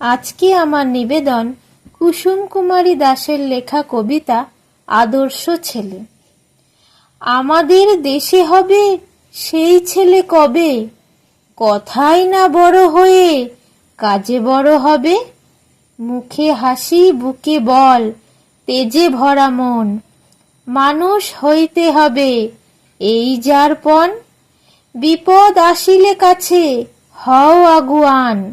আজকে আমার নিবেদন কুসুম কুমারী দাসের লেখা কবিতা আদর্শ ছেলে। আমাদের দেশে হবে সেই ছেলে কবে? কথাই না বড় হয়ে কাজে বড় হবে? মুখে হাসি, বুকে বল, তেজে ভরা মন। মানুষ হইতে হবে এই যার পণ। বিপদ আসিলে কাছে হও আগুয়ান।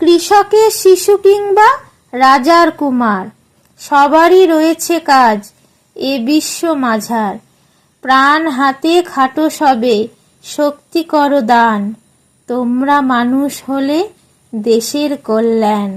কৃষকের শিশু কিংবা রাজার কুমার। সবারই রয়েছে কাজ এ বিশ্ব মাঝার। প্রাণ হাতে খাটো সবে, শক্তি কর দান। তোমরা মানুষ হলে দেশের কল্যাণ।